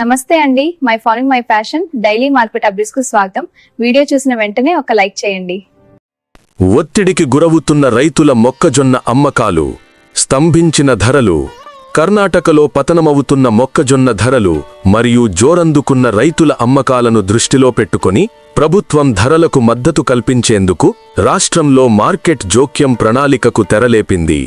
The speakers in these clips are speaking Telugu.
నమస్తే అండి. My following my fashion. Daily market అప్డేట్స్కు స్వాగతం. వీడియో చూసిన వెంటనే ఒక లైక్ చేయండి. ఒత్తిడికి గురవుతున్న రైతుల మొక్కజొన్న అమ్మకాలు స్తంభించిన ధరలు కర్ణాటకలో పతనమవుతున్న మొక్కజొన్న ధరలు మరియు జోరందుకున్న రైతుల అమ్మకాలను దృష్టిలో పెట్టుకొని ప్రభుత్వం ధరలకు మద్దతు కల్పించేందుకు రాష్ట్రంలో మార్కెట్ జోక్యం ప్రణాళికకు తెరలేపింది.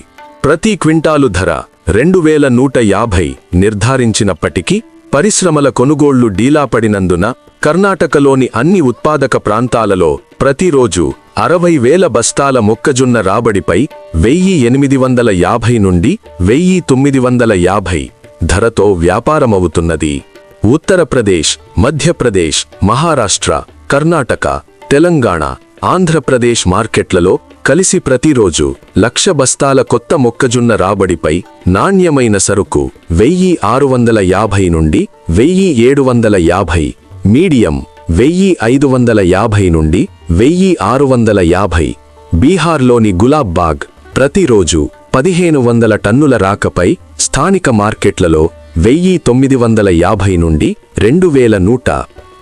ప్రతి క్వింటాలు ధర రెండు వేల నూట యాభై నిర్ధారించినప్పటికీ పరిశ్రమల కొనుగోళ్ళు డీలాపడినందున కర్ణాటకలోని అన్ని ఉత్పాదక ప్రాంతాలలో ప్రతిరోజు అరవై వేల బస్తాల మొక్కజొన్న రాబడిపై వెయ్యి ఎనిమిది వందల యాభై నుండి వెయ్యి తొమ్మిది వందల యాభై ధరతో వ్యాపారమవుతున్నది. ఉత్తరప్రదేశ్ మధ్యప్రదేశ్ మహారాష్ట్ర కర్ణాటక తెలంగాణ ఆంధ్రప్రదేశ్ మార్కెట్లలో కలిసి ప్రతిరోజు లక్ష బస్తాల కొత్త మొక్కజొన్న రాబడిపై నాణ్యమైన సరుకు వెయ్యి ఆరు వందల యాభై నుండి వెయ్యి ఏడు వందల యాభై మీడియం వెయ్యి ఐదు వందల యాభై నుండి వెయ్యి ఆరు వందల యాభై. బీహార్లోని గులాబ్ బాగ్ ప్రతిరోజు పదిహేను వందల టన్నుల రాకపై స్థానిక మార్కెట్లలో వెయ్యి తొమ్మిది వందల యాభై నుండి రెండు వేల నూట.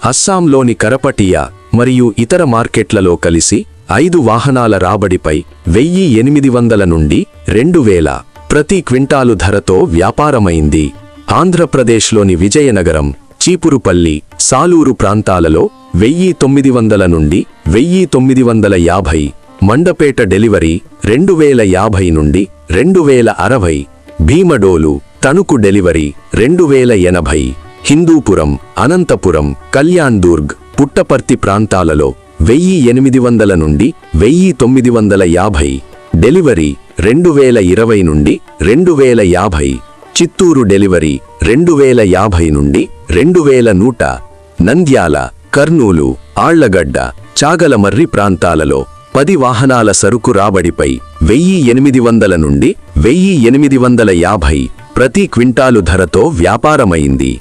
అస్సాంలోని కరపటియా మరియు ఇతర మార్కెట్లలో కలిసి ఐదు వాహనాల రాబడిపై వెయ్యి ఎనిమిది వందల నుండి రెండు వేల ప్రతి క్వింటాలు ధరతో వ్యాపారమైంది. ఆంధ్రప్రదేశ్లోని విజయనగరం చీపురుపల్లి సాలూరు ప్రాంతాలలో వెయ్యి తొమ్మిది వందల నుండి వెయ్యి తొమ్మిది వందల యాభై మండపేట డెలివరీ రెండు వేల యాభై నుండి రెండు వేల అరవై భీమడోలు తణుకు డెలివరీ రెండు వేల ఎనభై హిందూపురం అనంతపురం కళ్యాణ్ దుర్గ్ పుట్టపర్తి ప్రాంతాలలో వెయ్యి ఎనిమిది వందల నుండి వెయ్యి తొమ్మిది వందల యాభై డెలివరీ రెండు వేల ఇరవై నుండి రెండు వేల యాభై చిత్తూరు డెలివరీ రెండు వేల యాభై నుండి రెండు వేల నూట నంద్యాల కర్నూలు ఆళ్ళగడ్డ చాగలమర్రి ప్రాంతాలలో పది వాహనాల సరుకు రాబడిపై వెయ్యి ఎనిమిది వందల నుండి వెయ్యి ఎనిమిది వందల యాభై ప్రతి క్వింటాలు ధరతో వ్యాపారమైంది.